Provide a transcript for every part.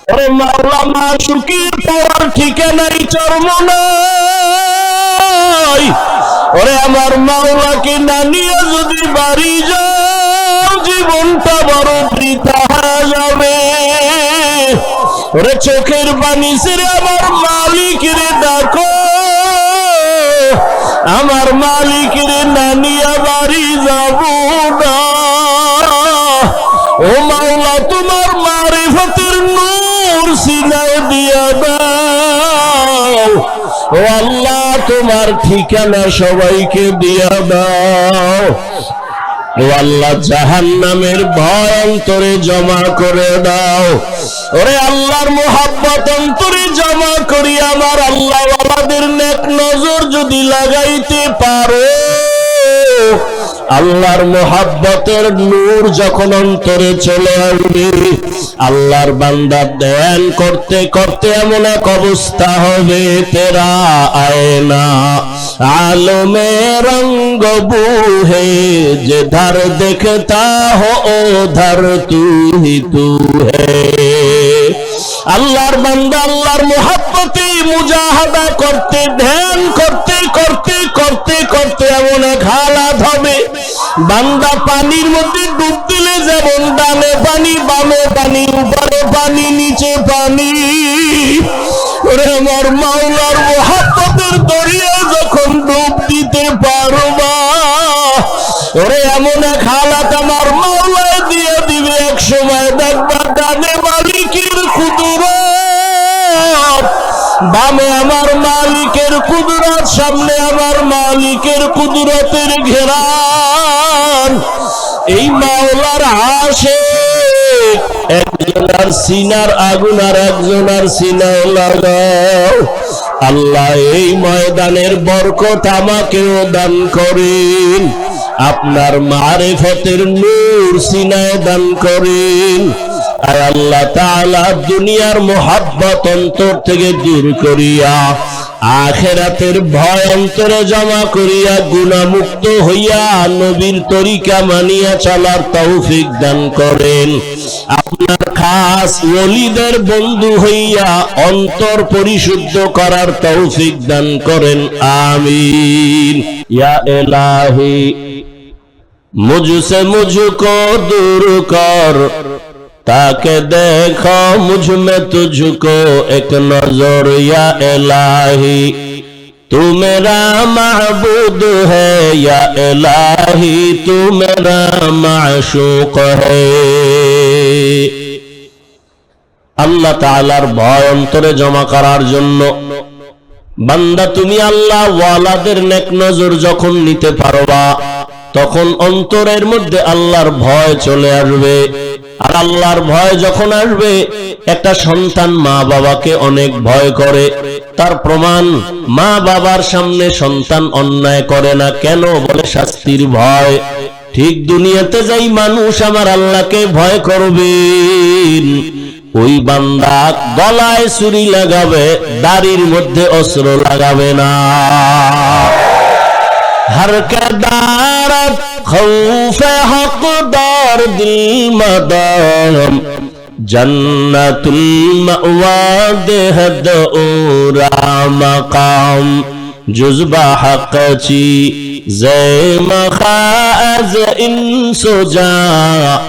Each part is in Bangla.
ওরে মাওলা, মা সুখীর পাওয়ার ঠিকানাই চর্ম ওরে আমার মাওলাকে না নিয়ে যদি বাড়ি যাও, জীবনটা বড় বৃথা যাবে। ওরে চোখের পানি ছেড়ে আমার মালিক রে ডাকো। আমার মালিক রে না নিয়ে বাড়ি যাব না। ও মাওলা ও আল্লাহ, তোমার ঠিকানা সবাইকে দিয়া দাও। ও আল্লাহ জাহান নামের ভয় অন্তরে জমা করে দাও। ওরে আল্লাহর মোহাব্বত অন্তরে জমা করি, আমার আল্লাহ আমাদের নেক নজর যদি লাগাইতে পারো। আল্লাহর মোহাব্বতের নূর যখন অন্তরে চলে আসবে, আল্লাহর বান্দা ধ্যান করতে করতে এমন এক অবস্থা হবে, তেরা আয়না, আলমে রঙ্গ বুহে, যে ধার দেখতা হো ও ধার তু হি তু হে আল্লাহর বান্দা আল্লাহর মোহাব্বতে মুজাহাদা করতে, ধ্যান করতে করতে করতে করতে এমন এক হালাত হবে। বান্দা পানির মধ্যে ডুব দিলে যেমন ডানে পানি, বামে পানি, উপরে পানি, নিচে পানি। আমার মাওলার মোহাব্বতের দরিয়া যখন ডুব দিতে পারবা ওরে এমন এক হালাত আমার মাওলায় দিয়ে দিবে। এক সময় দেখবা ডানে বামে আমার মালিকের কুদরত, সামনে আমার মালিকের কুদরতের ঘেরান এই মাওলার আসে একজনার সিনার আগুন আর একজনার সিনায় লাগাও আল্লাহ এই ময়দানের বরকত আমাকেও দান করেন। আপনার মারেফতের নূর সিনায় দান করেন। আর আল্লাহ তালা দুনিয়ার মোহাব্বত অন্তর থেকে দূর করিয়া আখেরাতের ভয় অন্তরে জমা করিয়া গুণামুক্ত হইয়া নবীর তরিকা মানিয়া চলার তৌফিক দান করেন। আপনার খাস অলিদের বন্ধু হইয়া অন্তর পরিশুদ্ধ করার তৌফিক দান করেন। আমিন। ইয়া এলাহি মুঝসে মুঝকো দূর কর। তাকে দেখ مجھ میں تجھ کو ایک نظر یا الہی تو میرا معبود আল্লাহ ভয় অন্তরে জমা করার জন্য বান্দা, তুমি আল্লাহ ওয়ালাদের নেক নজর যখন নিতে পারবা, তখন অন্তরের মধ্যে আল্লাহর ভয় চলে আসবে। আর আল্লাহর ভয় যখন আসবে, একটা সন্তান মা বাবাকে অনেক ভয় করে। তার প্রমাণ মা বাবার সামনে সন্তান অন্যায় করে না কেন বলে শাস্তির ভয়। ঠিক দুনিয়াতে যাই মানুষ আমার আল্লাহকে ভয় করবে, ওই বান্দা গলায় ছুরি লাগাবে, দাড়ির মধ্যে অস্ত্র লাগাবে না। हर خوف حق دار دل مدام جنت المعواد حد اورا مقام جزب حق چی زیم خاز انسو جا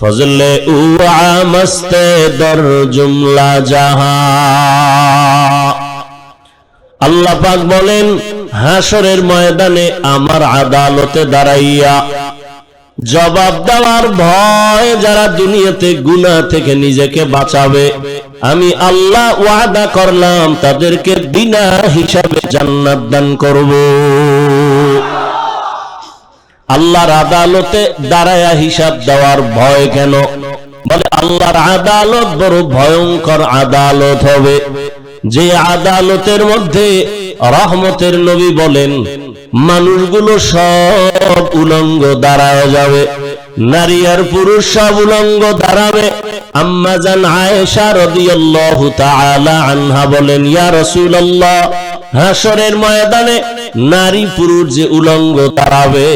فضل اوعا مست در جملہ جہاں আল্লাহ পাক বলেন হাসরের ময়দানে আমার আদালতে দাঁড়াইয়া জবাব দেওয়ার ভয় যারা দুনিয়াতে গুনাহ থেকে নিজেকে বাঁচাবে, আমি আল্লাহ ওয়াদা করলাম তাদেরকে বিনা হিসাবে জান্নাত দান করব। আল্লাহর আদালতে দাঁড়ায়া হিসাব দেওয়ার ভয় কেন? বলে, আল্লাহর আদালত বড় ভয়ঙ্কর আদালত হবে। যে আদালতের মধ্যে রহমতের নবী বলেন, মানুষগুলো সব উলঙ্গ দাঁড়ায় যাবে, নারী আর পুরুষ সব উলঙ্গ দাঁড়াবে আম্মাজান আয়েশা রাদিয়াল্লাহু তাআলা আনহা বলেন, ইয়া রাসূলুল্লাহ ময়দানে নারী পুরুষ যে উলঙ্গ দাঁড়াবে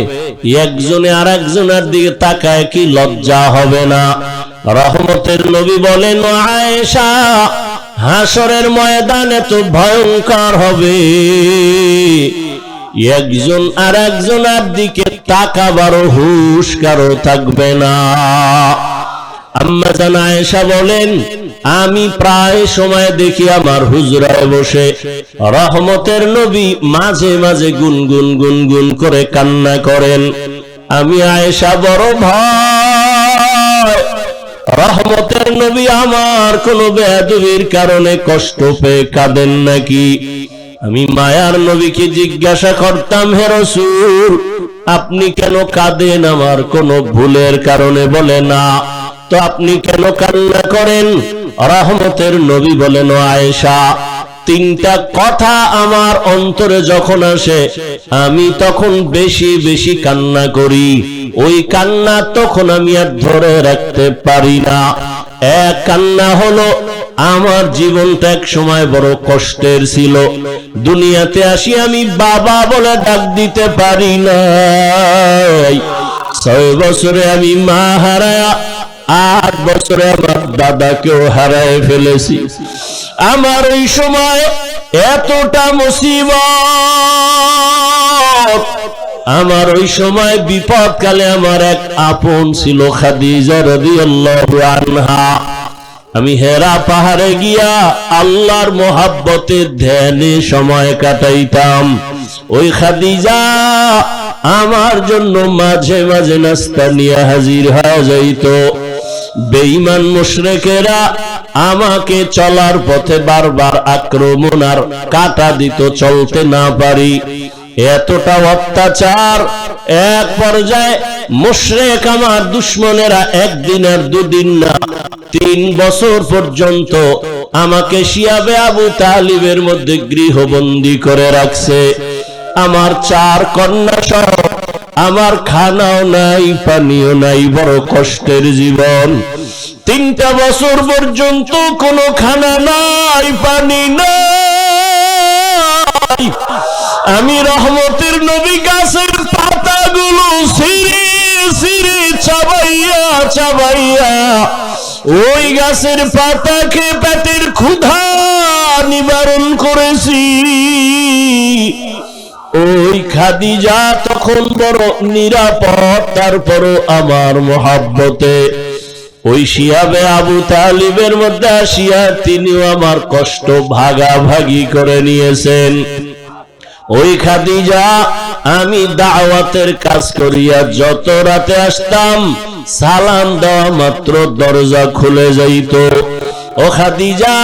একজনে আর একজনের দিকে তাকায় কি লজ্জা হবে না। রহমতের নবী বলেন আয়েশা হাসরের ময়দানে তো ভয়ঙ্কর হবে। একজন আর একজনের দিকে তাকাবারও হুশ কারও থাকবে না। আম্মা জান আয়েশা বলেন, আমি প্রায় সময় দেখি আমার হুজরায় বসে রহমতের নবী মাঝে মাঝে গুনগুন গুনগুন করে কান্না করেন। আমি আয়েশা বড় ভয়। রহমতের নবী আমার কোন বেয়াদবির কারণে কষ্ট পেয়ে কাঁদেন নাকি? আমি মায়ার নবীকে জিজ্ঞাসা করতাম, হে রসুর আপনি কেন কাঁদেন? আমার কোন ভুলের কারণে বলে না। তো আপনি কেন কান্না করেন? রহমতের নবী বলেন আয়েশা তিনটা কথা আমার অন্তরে যখন আসে, আমি তখন বেশি বেশি কান্না করি। ওই কান্না তখন আমি আর ধরে রাখতে পারি না। এক কান্না হলো, আমার জীবনটা এক সময় বড় কষ্টের ছিল। দুনিয়াতে আসি আমি বাবা বলে ডাক দিতে পারি না ছয় বছরে আমি মা হারায়া, আট বছরে আমার দাদাকেও হারায় ফেলেছি। আমার ওই সময় এতটা মুসিবত। আমার ওই সময় বিপদ কালে আমার এক আপন ছিল আনহা। আমি হেরা পাহাড়ে গিয়া আল্লাহর মোহাব্বতের ধ্যানে সময় কাটাইতাম। ওই খাদিজা আমার জন্য মাঝে মাঝে নাস্তা নিয়ে হাজির হয়ে যাইত। বেঈমান মুশরিকেরা আমাকে চলার পথে বারবার আক্রমণ আর কাটা দিত চলতে না পারি। এতটা অত্যাচার। এক পর্যায়ে মুশরেক আমার দুশ্মনেরা একদিন আর দুদিন না, তিন বছর পর্যন্ত আমাকে শিয়াবে আবু তালিবের মধ্যে গৃহবন্দী করে রাখছে। আমার চার কন্যা সহ আমার খানাও নাই, পানিও নাই, বড় কষ্টের জীবন। তিনটা বছর পর্যন্ত কোনো খানা নাই, পানি নাই। আমি রহমতের নবী গাছের পাতাগুলো ছিঁড়ে ছিঁড়ে চাবাইয়া চাবাইয়া ওই গাছের পাতাকে পেটের ক্ষুধা নিবারণ করেছি। ওই খাদিজা তখন বড় নিরাপদ, তারপরও আমার মহাব্বতে। ওই শিয়াবে আবু তালিবের মধ্যে আসিয়া তিনিও আমার কষ্ট ভাগাভাগি করে নিয়েছেন। ওই খাদিজা, আমি দাওয়াতের কাজ করিয়া যত রাতে আসতাম, সালাম দেওয়া মাত্র দরজা খুলে যাইত। ও খাদিজা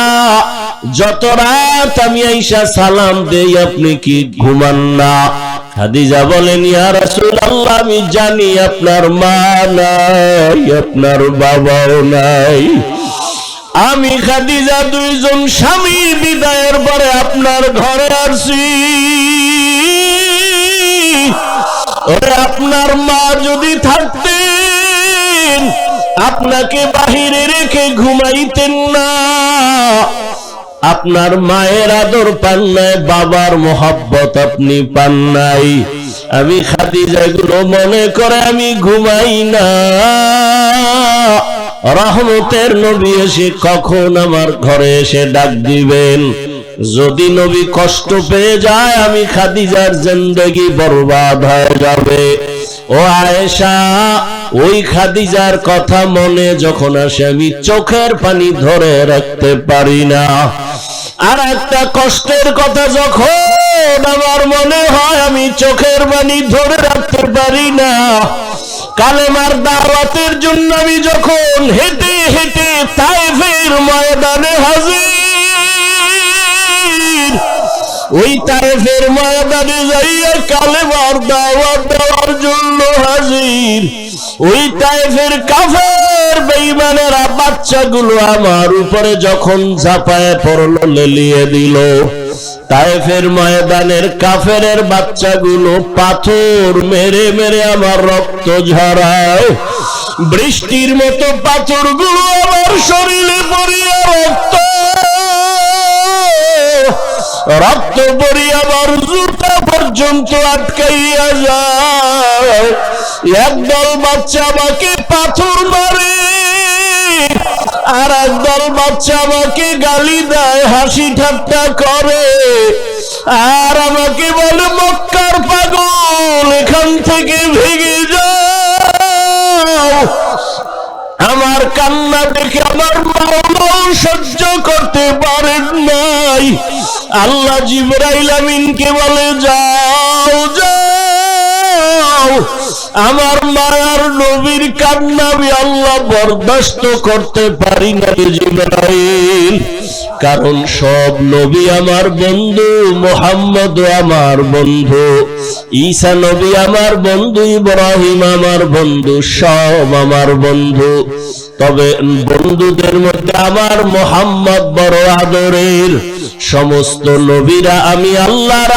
যত রাত আমি আইসা সালাম দেই, আপনি কি ঘুমান না? খাদিজা বলেন, ইয়া রাসূলুল্লাহ, আমি জানি আপনার মা নাই, আপনার বাবাও নাই। আমি খাদিজা দুইজন স্বামী বিদায়ের পরে আপনার ঘরে আসি ওরে, আপনার মা যদি থাকতেন, আপনাকে বাহিরে রেখে ঘুমাইতেন না। আপনার মায়ের আদর পান নাই, বাবার মোহাব্বত আপনি পান নাই। আমি খাদিজা গুলো মনে করে আমি ঘুমাই না। রহমতের নবী এসে কখন আমার ঘরে এসে ডাক দিবেন? যদি নবী কষ্ট পেয়ে যায়, আমি খাদিজার জিন্দগি বরবাদ হয়ে যাবে। ও আয়েশা, ওই খাদিজার কথা মনে যখন আসে, আমি চোখের পানি ধরে রাখতে পারি না। আর একটা কষ্টের কথা যখন আমার মনে হয়, আমি চোখের পানি ধরে রাখতে পারি না। কালেমার দাওয়াতের জন্য আমি যখন হেঁটে হেঁটে তাইফের ময়দানে হাজির ওই তাইফের ময়দানে যাইয়া কালেমার দাওয়াত দেওয়ার জন্য হাজির। ওই তাইফের কাফের বেঈমানেরা বাচ্চাগুলো আমার উপরে যখন ঝাঁপায় পড়ল, লেলিয়ে দিল। তাইফের ময়দানের কাফেরের বাচ্চাগুলো পাথর মেরে মেরে আমার রক্ত ঝরায়। বৃষ্টির মতো পাথরগুলো আমার শরীরে পড়িয়া রক্ত রক্ত পড়ি আমার জুতা পর্যন্ত আটকাইয়া যায়। একদল বাচ্চা আমাকে পাথর মারে আর একদল বাচ্চা আমাকে গালি দেয়, হাসি ঠাট্টা করে। আর আমাকে বলে, মক্কার পাগল, এখান থেকে ভেঙে যাও। আমার কান্না দেখে আমার মাওলাও সহ্য করতে পারেন নাই। আল্লাহ জিবরাইল আমিনকে বলে, যাও যাও। আমার মায়ার নবীর কান্না আমি আল্লাহ বরদাস্ত করতে পারি না জিবরাইল। কারণ সব নবী আমার বন্ধু মোহাম্মদ আমার বন্ধু, ঈসা নবী আমার বন্ধু, ইব্রাহিম আমার বন্ধু সব আমার বন্ধু। তবে বন্ধুদের মধ্যে আমার মোহাম্মদ বড় আদরের সমস্ত নবীরা আমি আল্লাহর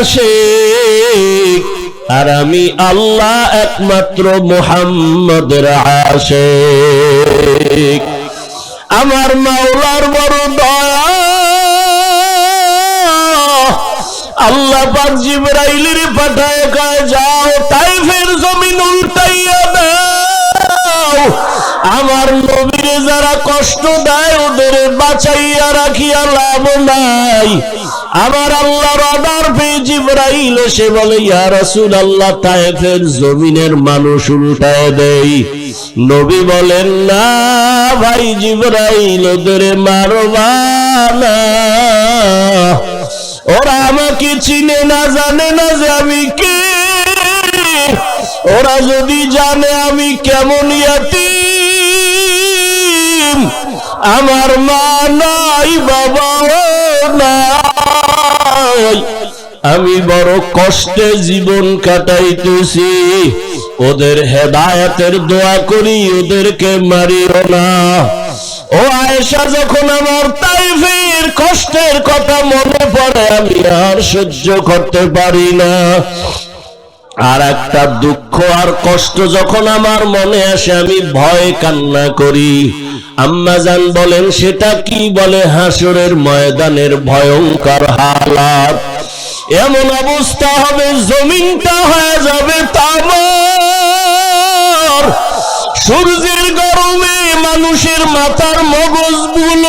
আশিক। আর আমি আল্লাহ একমাত্র মোহাম্মদের আশিক। আমার মাওলার বড় দয়া। আল্লাহ পাক জিবরাইলের পাঠায় যাও, তাইফের জমিন আমার নবীরে যারা কষ্ট দেয়, ওদের বাঁচাইয়া রাখিয়া লাভ নাই। আমার আল্লাহর অর্ডার পেয়ে জিবরাইল এসে বলে, ইয়া রাসূল আল্লাহ তাইফের জমিনের মানুষ উল্টায় দেই। নবী বলেন, না ভাই জিবরাইল, ওদের মারবা ওরা আমাকে চিনে না, জানে না যে আমি কে। ওরা যদি জানে আমি কেমন ইয়াতিম আমার মা নাই বাবা নাই। আমি বড় কষ্টে জীবন কাটাইতেছি। ওদের হেদায়াতের দোয়া করি, ওদেরকে মারিও না। ও আয়েশা, যখন আমার তাইফের কষ্টের কথা মনে পড়ে, আমি আর সহ্য করতে পারি না। আর একটা দুঃখ আর কষ্ট যখন আমার মনে আসে, আমি ভয় কান্না করি। আম্মাজান বলেন, সেটা কি? বলে, হাসরের ময়দানের ভয়ঙ্কর হালাত। এমন অবস্থা হবে, জমিনটা হয়ে যাবে তামার। সূর্যের গরমে মানুষের মাথার মগজগুলো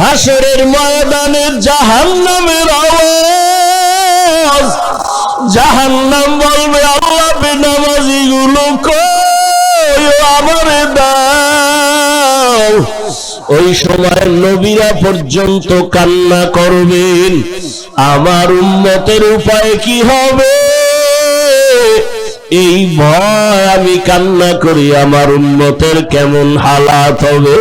হাসরের ময়দানে জাহান নামের আওয়াজ। জাহান নাম বলবে, আল্লাহ বেনামাজি গুলো আমারে দাও। ওই সময় নবীরা পর্যন্ত কান্না করবেন। আমার উন্মতের উপায় কি হবে? এই ভয় আমি কান্না করি, আমার উন্মতের কেমন হালাত হবে?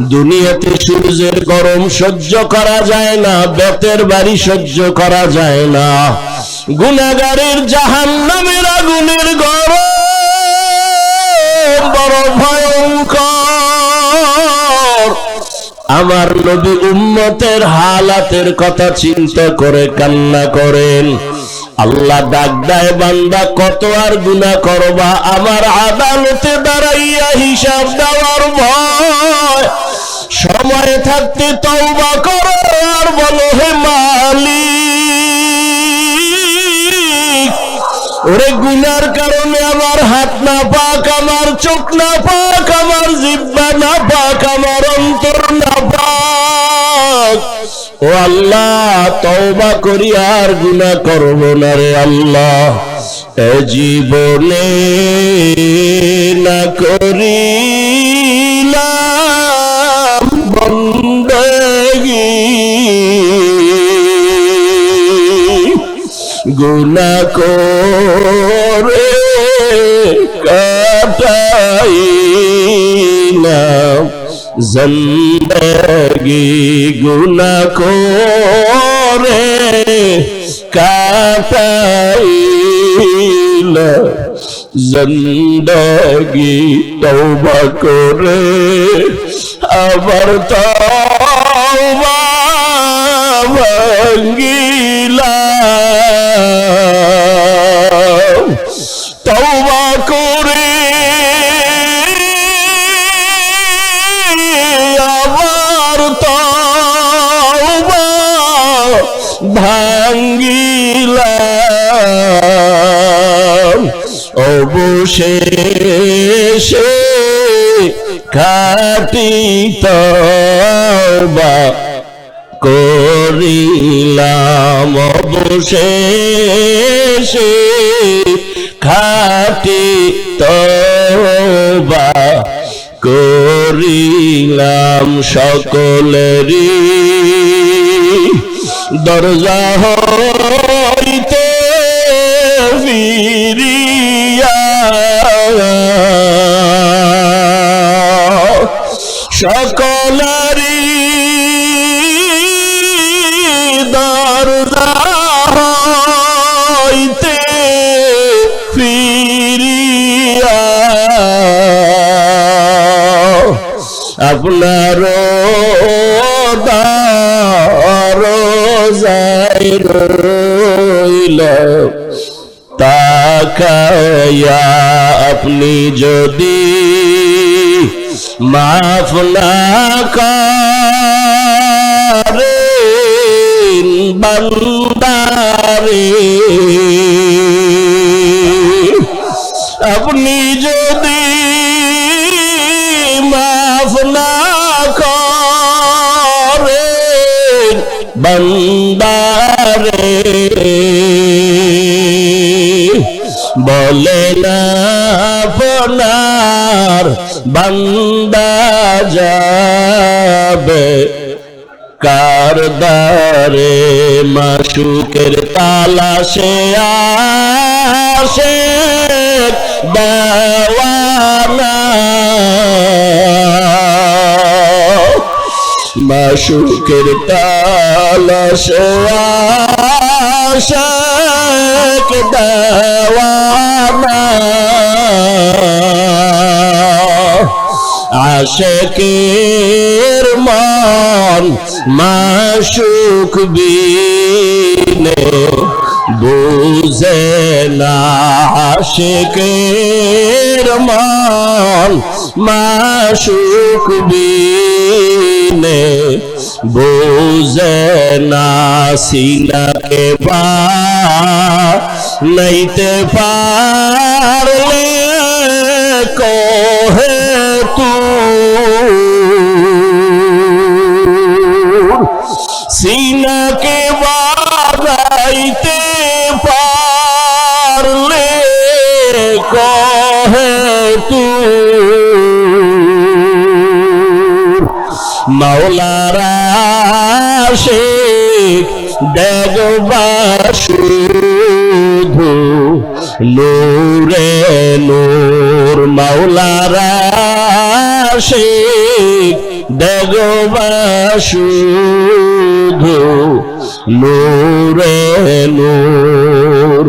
দুনিয়াতে সূর্যের গরম সহ্য করা যায় না, বেতের বাড়ি সহ্য করা যায় না। গুনাগারের জাহান নামের আগুনের গরম বড় ভয়ঙ্কর। আমার নবী উম্মতের হালাতের কথা চিন্তা করে কান্না করেন। আল্লাহ ডাক দেয়, বান্দা, কত আর গুণা করবা? আমার আদালতে দাঁড়াইয়া হিসাব দেওয়ার ভয়। সময় থাকতে তওবা করো, আর বলো, হে মালিক, ওরে গুনার কারণে আমার হাত না পাক, আমার চোখ না পাক, আমার জিব্বা না পাক, আমার অন্তর না পাক। ও আল্লাহ, তওবা করি আর গুনাহ করব না রে আল্লাহ। এ জীবনে না করিলাম বন্দেগী। গুনা করে না। জিন্দগি গুনা করে কাটাই না জিন্দগি তওবা করে আবার তওবা তওবা ভাঙ্গিলাম। অবশেষে খাটি তবা করিলাম। অবশেষে খাটি তবা করিলাম সকলেরই। দরজা হইতে ফিরিয়া সকলারি রইল। তাকায়া আপনি যদি মাফ না করেন বলে না আপনার বান্দা যাবে কার দারে মাসুকের তালাশে আসে দেওয়ানা মাসুকের তালাশে আশাক দেওয়ানা আশেকের মন মাসুক বিনে। বুঝে না আশেকের মন, মাসুক বিনে বুঝে না সিনাকে বা নইতে পারলে কোহে তু। সিনাকে বাড়াইতে মাওলারা শেখ দেখবা শুধু নূরে নূর। মাওলারা শেখ দেখবা শুধু নূরে নূর।